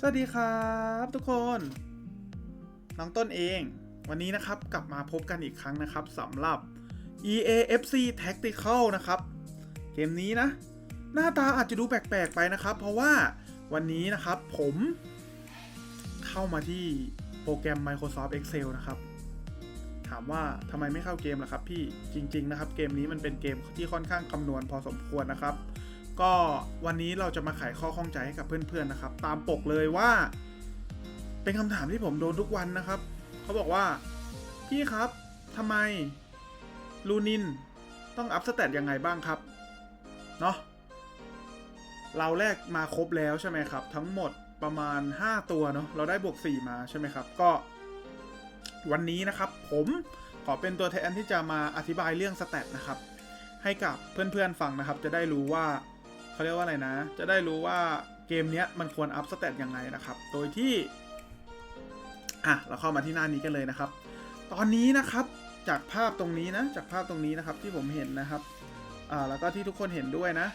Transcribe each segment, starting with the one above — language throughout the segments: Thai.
สวัสดีครับทุกคน น้องต้นเอง วันนี้นะครับกลับมาพบกันอีกครั้งนะครับสำหรับ EAFC Tactical นะครับ เกมนี้นะ หน้าตาอาจจะดูแปลกๆไปนะครับ เพราะว่าวันนี้นะครับผมเข้ามาที่โปรแกรม Microsoft Excel นะครับ ถามว่าทำไมไม่เข้าเกมล่ะครับพี่จริง ๆ นะครับ เกมนี้มันเป็นเกมที่ค่อนข้างคำนวณพอสมควรนะครับ ก็วันนี้เราจะมาไขข้อข้องใจให้กับเพื่อนๆนะครับ ตามปกเลยว่า เป็นคำถามที่ผมโดนทุกวันนะครับ เขาบอกว่า พี่ครับทำไมลูนินต้องอัพสเตตยังไงบ้างครับเนาะเราแรกมาครบแล้วใช่ไหมครับ ทั้งหมดประมาณ 5 ตัวเนาะเราได้บวก 4 มาใช่ไหมครับ ก็ วันนี้นะครับผมขอเป็นตัวแทนที่จะมาอธิบายเรื่องสเตตนะครับให้กับเพื่อนๆฟังนะครับ จะได้รู้ว่า เขาเรียกว่าอะไรนะ จะได้รู้ว่าเกมนี้มันควรอัพสเตตยังไงนะครับ โดยที่ อะ เราเข้ามาที่หน้านี้กันเลยนะครับ ตอนนี้นะครับ จากภาพตรงนี้นะ จากภาพตรงนี้นะครับที่ผมเห็นนะครับ อ่า แล้วก็ที่ทุกคนเห็นด้วยนะ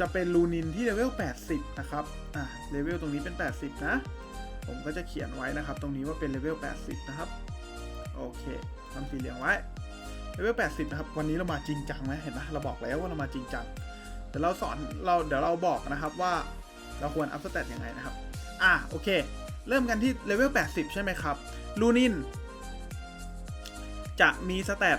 จะเป็นลูนินที่เลเวล 80 นะครับ อ่าเลเวลตรงนี้เป็น 80 นะ ผมก็จะเขียนไว้นะครับ ตรงนี้ว่าเป็นเลเวล 80 นะครับ โอเคทำสีเหลืองไว้เลเวล 80 นะครับ วันนี้เรามาจริงจังไหมเห็นไหมเราบอกแล้วว่าเรามาจริงจัง ดี๋ยวเราสอนเราเดี๋ยวเราบอกนะครับว่าเราควรอัพสเตตยังไงนะครับ อะโอเค เริ่มกันที่เลเวล 80 ใช่ไหมครับลูนิน จะมีสเตต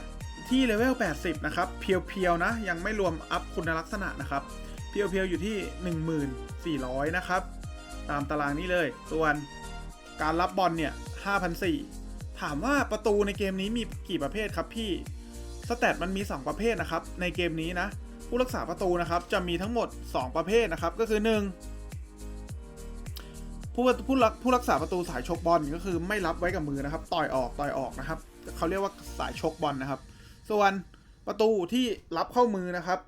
ที่เลเวล 80 นะครับ เพียวๆ นะ ยังไม่รวมอัพคุณลักษณะนะครับ เพียวๆ อยู่ที่ 1400 นะครับ ตามตารางนี้เลย ส่วนการรับบอลเนี่ย5,400ถามว่าประตูในเกมนี้มีกี่ประเภทครับพี่ สเตตมันมี 2 ประเภทนะครับ ในเกมนี้นะ ผู้รักษาประตูนะครับจะมีทั้งหมด 2 ประเภทนะครับ ก็คือ 1 ผู้ผู้รักผู้รักษาประตูสายชกบอลก็คือไม่รับไว้กับมือนะครับ ต่อยออกต่อยออกนะครับเขาเรียกว่าสายชกบอลนะครับ ส่วนประตูที่รับเข้ามือนะครับ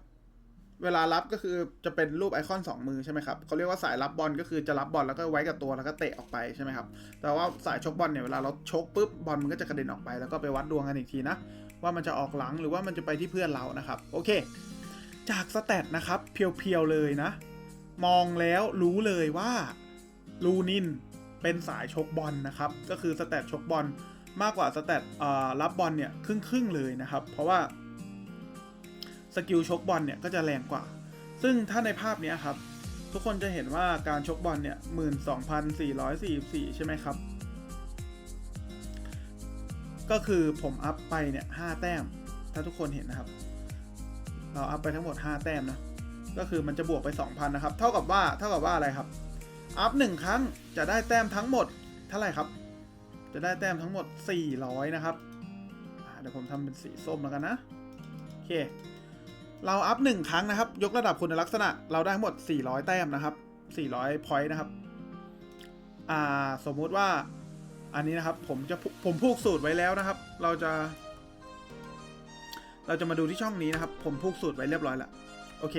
เวลารับก็คือจะเป็นรูปไอคอน 2 มือใช่ไหมครับเขาเรียกว่าสายรับบอลก็คือจะรับบอลแล้วก็ไว้กับตัวแล้วก็เตะออกไปใช่ไหมครับแต่ว่าสายชกบอลเนี่ยเวลาเราชกปุ๊บบอลมันก็จะกระเด็นออกไปแล้วก็ไปวัดดวงกันอีกทีนะว่ามันจะออกหลังหรือว่ามันจะไปที่เพื่อนเรานะครับ โอเค จากสแตทนะครับ เพียวๆเลยนะ มองแล้วรู้เลยว่าลูนินเป็นสายชกบอลนะครับ ก็คือสแตทชกบอลมากกว่าสแตทรับบอลเนี่ยครึ่งๆเลยนะครับ เพราะว่าสกิลชกบอลเนี่ยก็จะแรงกว่า ซึ่งถ้าในภาพนี้ครับ ทุกคนจะเห็นว่าการชกบอลเนี่ยหมื่นสองพันสี่ร้อยสี่สี่ใช่ไหมครับ ก็คือผมอัพไปเนี่ยห้าแต้ม ถ้าทุกคนเห็นนะครับ เราอัพไปทั้งหมด 5 แต้มนะ ก็คือมันจะบวกไป 2,000 นะครับ เท่ากับว่าเท่ากับว่าอะไรครับ อัพ 1 ครั้งจะได้แต้มทั้งหมดเท่าไหร่ครับ จะได้แต้มทั้งหมด 400 นะครับ เดี๋ยวผมทำเป็นสีส้มแล้วกันนะ โอเค เราอัพ 1 ครั้งนะครับ ยกระดับคุณลักษณะ เราได้ทั้งหมด 400 แต้มนะครับ 400 พอยต์นะครับ อ่า สมมุติว่าอันนี้นะครับ ผมจะผมผูกสูตรไว้แล้วนะครับ เราจะ เราจะมาดูที่ช่องนี้นะครับ ผมพูกสูตรไว้เรียบร้อยแล้วโอเค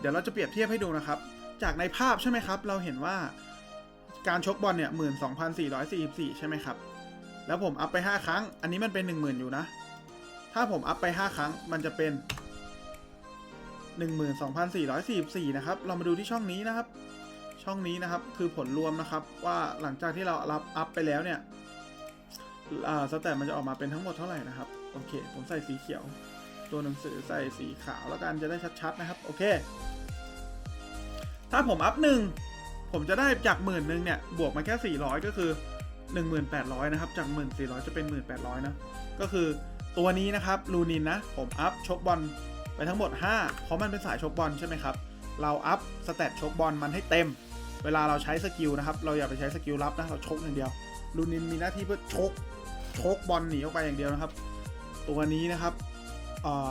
เดี๋ยวเราจะเปรียบเทียบให้ดูนะครับ จากในภาพใช่ไหมครับ เราเห็นว่าการชกบอลเนี่ยหมื่นสองพันสี่ร้อยสี่สิบสี่ใช่ไหมครับ แล้วผมอัพไปห้าครั้ง อันนี้มันเป็นหนึ่งหมื่นอยู่นะ ถ้าผมอัพไปห้าครั้ง มันจะเป็นหนึ่งหมื่นสองพันสี่ร้อยสี่สิบสี่นะครับ เรามาดูที่ช่องนี้นะครับ ช่องนี้นะครับคือผลรวมนะครับ ว่าหลังจากที่เรารับอัพไปแล้วเนี่ยอ่าสแตทมันจะออกมาเป็นทั้งหมดเท่าไหร่นะครับ โอเค ผมใส่สีเขียว ตัวหนังสือใส่สีขาวแล้วกันจะได้ชัดๆนะครับ โอเค ถ้าผมอัพหนึ่งผมจะได้จากหมื่นหนึ่งเนี่ย บวกมาแค่ 400 ก็คือ 1800 นะครับ จาก 1400 จะเป็น 1800 นะ ก็คือตัวนี้นะครับลูนินนะ ผมอัพชกบอลไปทั้งหมด 5 เพราะมันเป็นสายชกบอลใช่ไหมครับ เราอัพสเตตชกบอลมันให้เต็ม เวลาเราใช้สกิลนะครับ เราอย่าไปใช้สกิลรับนะ เราชกอย่างเดียวลูนินมีหน้าที่เพื่อชกชกบอลหนีออกไปอย่างเดียวนะครับ ตัวนี้นะครับ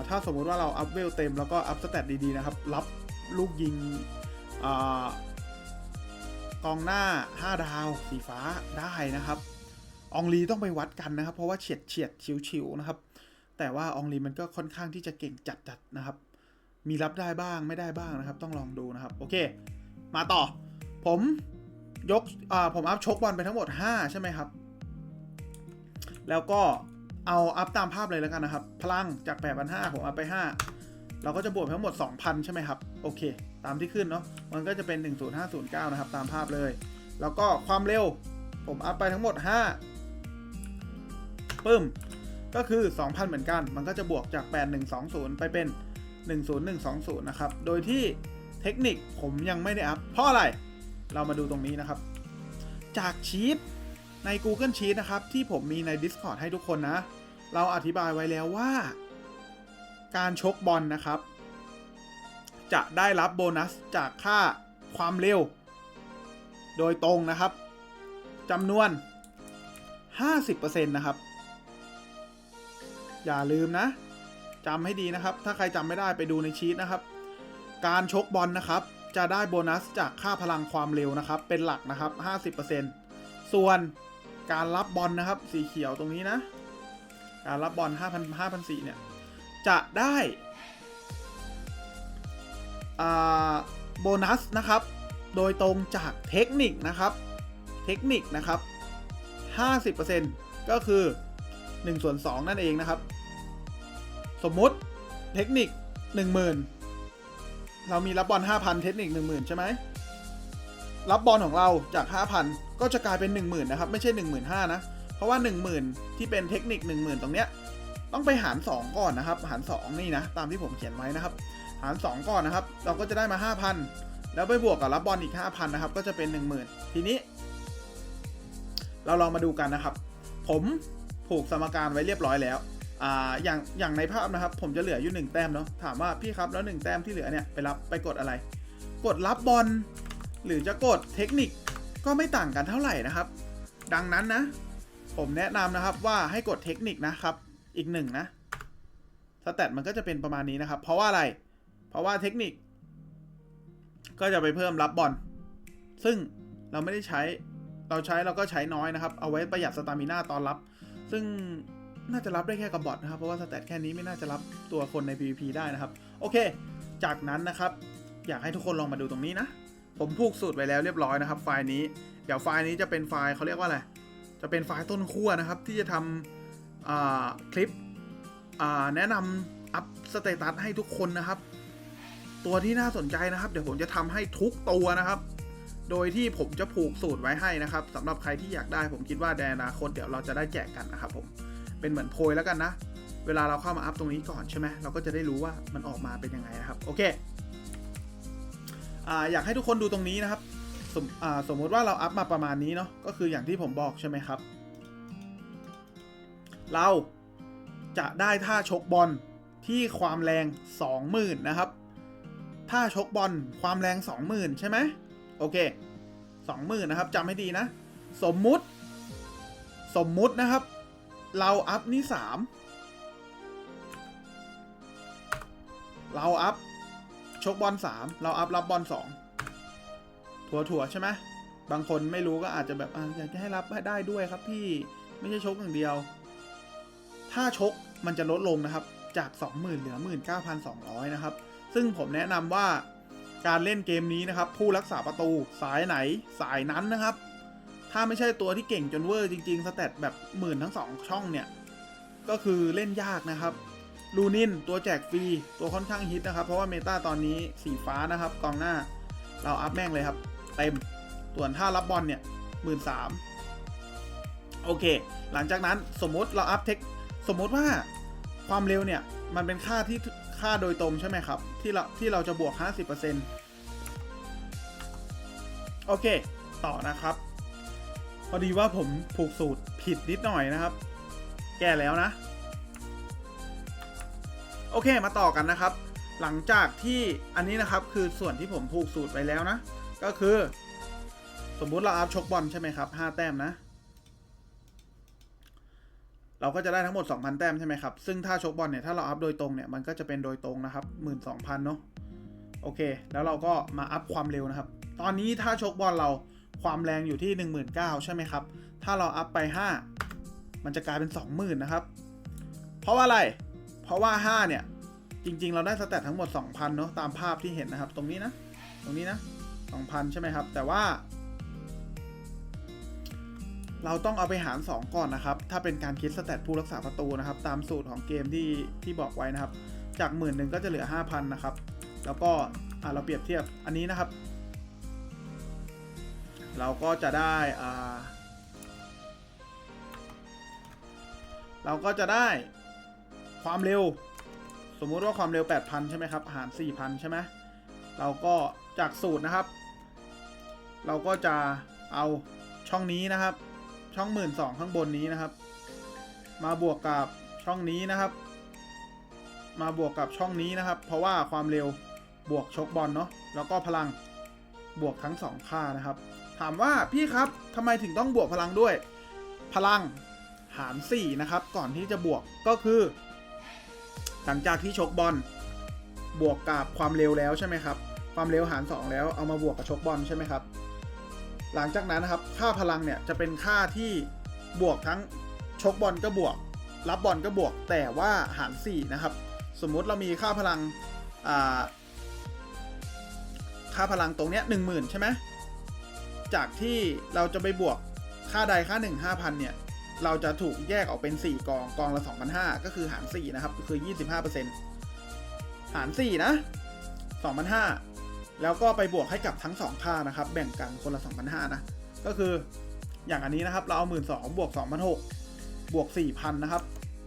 ถ้าสมมติว่าเราอัพเวลเต็มแล้วก็อัพสเตตดีๆนะครับ รับลูกยิงกองหน้า 5 ดาว สีฟ้าได้นะครับ องลีต้องไปวัดกันนะครับ เพราะว่าเฉียดเฉียดชิวชิวนะครับ แต่ว่าองลีมันก็ค่อนข้างที่จะเก่งจัดๆนะครับ มีรับได้บ้างไม่ได้บ้างนะครับ ต้องลองดูนะครับ โอเค มาต่อ ผมยกผมอัพชกบอลไปทั้งหมด 5 ใช่ไหมครับ แล้วก็ เอาอัพตามภาพเลยแล้วกันนะครับ พลังจาก 8 5 0 0 ผมอัพไป 5 เราก็จะบวกทั้งหมด 2,000 ใช่ไหมครับ โอเค ตามที่ขึ้นเนาะ มันก็จะเป็น 10509 นะครับ ตามภาพเลย แล้วก็ความเร็ว ผมอัพไปทั้งหมด 5 ปึ้ม ก็คือ 2,000 เหมือนกัน มันก็จะบวกจาก 8120 ไปเป็น 10120 นะครับ โดยที่เทคนิคผมยังไม่ได้อัพ เพราะอะไร เรามาดูตรงนี้นะครับ จากชีต ใน Google Sheet นะครับ ที่ผมมีใน Discord ให้ทุกคนนะ เราอธิบายไว้แล้วว่า การชกบอลนะครับ จะได้รับโบนัสจากค่าความเร็ว โดยตรงนะครับจำนวน 50%นะครับ อย่าลืมนะจำให้ดีนะครับ ถ้าใครจำไม่ได้ไปดูในชีตนะครับ การชกบอลนะครับ จะได้โบนัสจากค่าพลังความเร็วนะครับ เป็นหลักนะครับ 50%ส่วน การรับบอลนะครับ สีเขียวตรงนี้นะ การรับบอล5,000 5,004เนี่ย จะได้โบนัสนะครับ โดยตรงจากเทคนิคนะครับ เทคนิคนะครับ 50%ก็คือ1ส่วน2นั่นเองนะครับ สมมุติเทคนิค 10,000 เรามีรับบอล5,000 เทคนิค 10,000 ใช่ไหม รับบอลของเราจาก 5,000 ก็จะกลายเป็น 10,000นะครับไม่ใช่ 15,000นะเพราะว่า 10,000 ที่เป็นเทคนิค 10,000 ตรงเนี้ยต้องไปหาร 2 ก่อนนะครับ หาร 2 นี่นะ ตามที่ผมเขียนไว้นะครับ หาร 2 ก่อนนะครับ เราก็จะได้มา 5,000 แล้วไปบวกกับรับบอลอีก 5,000 นะครับ ก็จะเป็น 10,000 ทีนี้ เราลองมาดูกันนะครับ ผมผูกสมการไว้เรียบร้อยแล้วอ่าอย่างอย่างในภาพนะครับ ผมจะเหลืออยู่ 1 แต้มเนาะถามว่าพี่ครับแล้ว 1 แต้มที่เหลือเนี่ยไปรับไปกดอะไร กดรับบอล หรือจะกดเทคนิคก็ไม่ต่างกันเท่าไหร่นะครับ ดังนั้นนะ ผมแนะนำนะครับว่าให้กดเทคนิคนะครับ อีกหนึ่งนะสแตทมันก็จะเป็นประมาณนี้นะครับ เพราะว่าอะไร เพราะว่าเทคนิค ก็จะไปเพิ่มรับบอลซึ่งเราไม่ได้ใช้เราใช้เราก็ใช้น้อยนะครับ เอาไว้ประหยัดสตามิน่าตอนรับ ซึ่งน่าจะรับได้แค่กับบอทนะครับ เพราะว่าสแตทแค่นี้ไม่น่าจะรับตัวคนใน PVP ได้นะครับ โอเค จากนั้นนะครับ อยากให้ทุกคนลองมาดูตรงนี้นะ ผมผูกสูตรไว้แล้วเรียบร้อยนะครับ ไฟล์นี้ เดี๋ยวไฟล์นี้จะเป็นไฟล์เขาเรียกว่าอะไร จะเป็นไฟล์ต้นขั้วนะครับ ที่จะทำคลิปแนะนำอัพสเตตัสให้ทุกคนนะครับ ตัวที่น่าสนใจนะครับ เดี๋ยวผมจะทำให้ทุกตัวนะครับ โดยที่ผมจะผูกสูตรไว้ให้นะครับสำหรับใครที่อยากได้ ผมคิดว่าในอนาคตเดี๋ยวเราจะได้แจกกันนะครับผมเป็นเหมือนโพยแล้วกันนะ เวลาเราเข้ามาอัพตรงนี้ก่อนใช่ไหมเราก็จะได้รู้ว่ามันออกมาเป็นยังไงนะครับ โอเค อ่าอยากให้ทุกคนดูตรงนี้นะครับ สมอ่าสมมติว่าเราอัพมาประมาณนี้เนาะก็คืออย่างที่ผมบอกใช่ไหมครับ เราจะได้ท่าชกบอลที่ความแรง 20,000 นะครับ ท่าชกบอลความแรง 20,000 ใช่ไหมโอเค 20,000 นะครับจำให้ดีนะ สมมุติ สมมุตินะครับ เราอัพนี่ 3 เราอัพ ชกบอล3เราอัพรับบอล2ถั่วถั่วใช่ไหมบางคนไม่รู้ก็อาจจะแบบออยากจะให้รับได้ด้วยครับพี่ไม่ใช่ชกอย่างเดียว ถ้าชกมันจะลดลงนะครับ จาก 20,000 เหลือ 19,200 นะครับ ซึ่งผมแนะนำว่าการเล่นเกมนี้นะครับ ผู้รักษาประตูสายไหนสายนั้นนะครับ ถ้าไม่ใช่ตัวที่เก่งจนเวอร์จริงๆ สเตตแบบหมื่นทั้งสองช่องเนี่ย ก็คือเล่นยากนะครับ ลูนินตัวแจกฟรี ตัวค่อนข้างฮิตนะครับ เพราะว่าเมตาตอนนี้สีฟ้านะครับกองหน้า เราอัพแม่งเลยครับ เต็มส่วนถ้ารับบอลเนี่ยหมื่นสามโอเค หลังจากนั้นสมมติเราอัพเทคสมมติว่าความเร็วเนี่ย มันเป็นค่าที่ค่าโดยตรงใช่ไหมครับ ที่เราที่เราจะบวก 50%โอเค ต่อนะครับ พอดีว่าผมผูกสูตรผิดนิดหน่อยนะครับ แก้แล้วนะ โอเคมาต่อกันนะครับ หลังจากที่อันนี้นะครับคือส่วนที่ผมผูกสูตรไปแล้วนะ ก็คือ สมมุติเราอัพชกบอลใช่ไหมครับ5แต้มนะ เราก็จะได้ทั้งหมด 2,000 แต้มใช่ไหมครับ ซึ่งถ้าชกบอลเนี่ยถ้าเราอัพโดยตรงเนี่ยมันก็จะเป็นโดยตรงนะครับ 12,000 เนาะโอเค แล้วเราก็มาอัพความเร็วนะครับ ตอนนี้ถ้าชกบอลเราความแรงอยู่ที่ 19,000 ใช่ไหมครับ ถ้าเราอัพไป 5 มันจะกลายเป็น 20,000 นะครับ เพราะว่าอะไร เพราะว่า 5 เนี่ย จริง ๆ เราได้สแตททั้งหมด 2,000 เนาะตามภาพที่เห็นนะครับ ตรงนี้นะ ตรงนี้นะ 2,000 ใช่ไหมครับ แต่ว่า เราต้องเอาไปหาร 2 ก่อนนะครับ ถ้าเป็นการคิดสแตทผู้รักษาประตูนะครับ ตามสูตรของเกมที่ที่บอกไว้นะครับ จากหมื่นหนึ่งก็จะเหลือ 5,000 นะครับ แล้วก็อะเราเปรียบเทียบอันนี้นะครับ เราก็จะได้อ่าเราก็จะได้ ความเร็ว สมมุติว่าความเร็ว 8,000 ใช่ไหมครับ หาร 4,000 ใช่ไหมเราก็จากสูตรนะครับ เราก็จะเอาช่องนี้นะครับ ช่อง 1 2ื่นข้างบนนี้นะครับ มาบวกกับช่องนี้นะครับ มาบวกกับช่องนี้นะครับ เพราะว่าความเร็วบวกชกบอลเนาะแล้วก็พลังบวกทั้งสองค่านะครับ ถามว่าพี่ครับทำไมถึงต้องบวกพลังด้วย พลังหาร 4 นะครับ ก่อนที่จะบวกก็คือ หลังจากที่ชกบอลบวกกับความเร็วแล้วใช่ไหมครับ ความเร็วหาร 2 แล้วเอามาบวกกับชกบอลใช่ไหมครับ หลังจากนั้นนะครับค่าพลังเนี่ยจะเป็นค่าที่บวกทั้งชกบอลก็บวก รับบอลก็บวกแต่ว่าหาร 4 นะครับ สมมุติเรามีค่าพลังค่าพลังตรงเนี้ยหนึ่งหมื่นใช่ไหมจากที่เราจะไปบวกค่าใดค่า1 5,000เนี่ย เราจะถูกแยกออกเป็น 4 กองกองละ 2,500 ก็คือหาร 4 นะครับ ก็คือ 25%หาร 4 นะ 2,500 แล้วก็ไปบวกให้กับทั้ง 2 ค่านะครับ แบ่งกันคนละ 2,500 นะ ก็คืออย่างอันนี้นะครับ เราเอา 12,000บวก 2,600 บวก 4,000 นะครับ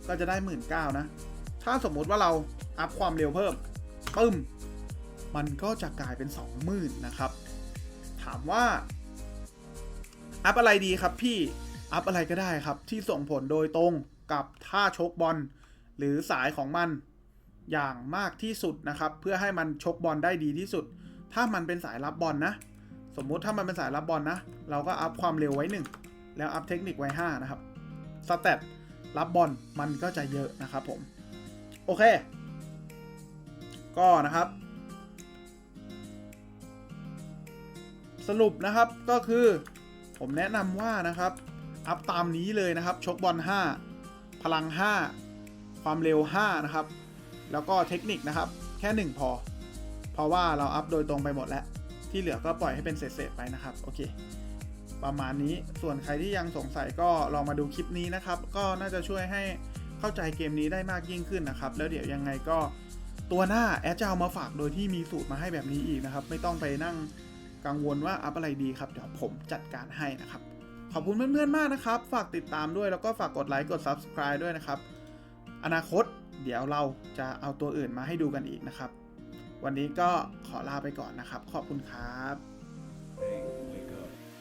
ก็จะได้ 19,000 นะ ถ้าสมมุติว่าเราอัพความเร็วเพิ่มปึ้ม มันก็จะกลายเป็น 20,000 นะครับ ถามว่าอัพอะไรดีครับพี่ อัพอะไรก็ได้ครับ ที่ส่งผลโดยตรงกับท่าชกบอล หรือสายของมันอย่างมากที่สุดนะครับ เพื่อให้มันชกบอลได้ดีที่สุด ถ้ามันเป็นสายรับบอลนะ สมมุติถ้ามันเป็นสายรับบอลนะ เราก็อัพความเร็วไว้ 1 แล้วอัพเทคนิคไว้ 5 นะครับสเตตรับบอลมันก็จะเยอะนะครับผม โอเค ก็นะครับ สรุปนะครับก็คือผมแนะนำว่านะครับ อัพตามนี้เลยนะครับ ชกบอล 5 พลัง 5 ความเร็ว 5 นะครับ แล้วก็เทคนิคนะครับ แค่ 1 พอ เพราะว่าเราอัพโดยตรงไปหมดแล้ว ที่เหลือก็ปล่อยให้เป็นเศษๆไปนะครับ โอเค ประมาณนี้ ส่วนใครที่ยังสงสัยก็ลองมาดูคลิปนี้นะครับ ก็น่าจะช่วยให้เข้าใจเกมนี้ได้มากยิ่งขึ้นนะครับ แล้วเดี๋ยวยังไงก็ตัวหน้าแอดจะเอามาฝากโดยที่มีสูตรมาให้แบบนี้อีกนะครับ ไม่ต้องไปนั่งกังวลว่าอัพอะไรดีครับ เดี๋ยวผมจัดการให้นะครับ ขอบคุณเพื่อนๆมากนะครับ ฝากติดตามด้วยแล้วก็ฝากกดไลค์กด Subscribe ด้วยนะครับ อนาคตเดี๋ยวเราจะเอาตัวอื่นมาให้ดูกันอีกนะครับ วันนี้ก็ขอลาไปก่อนนะครับ ขอบคุณครับ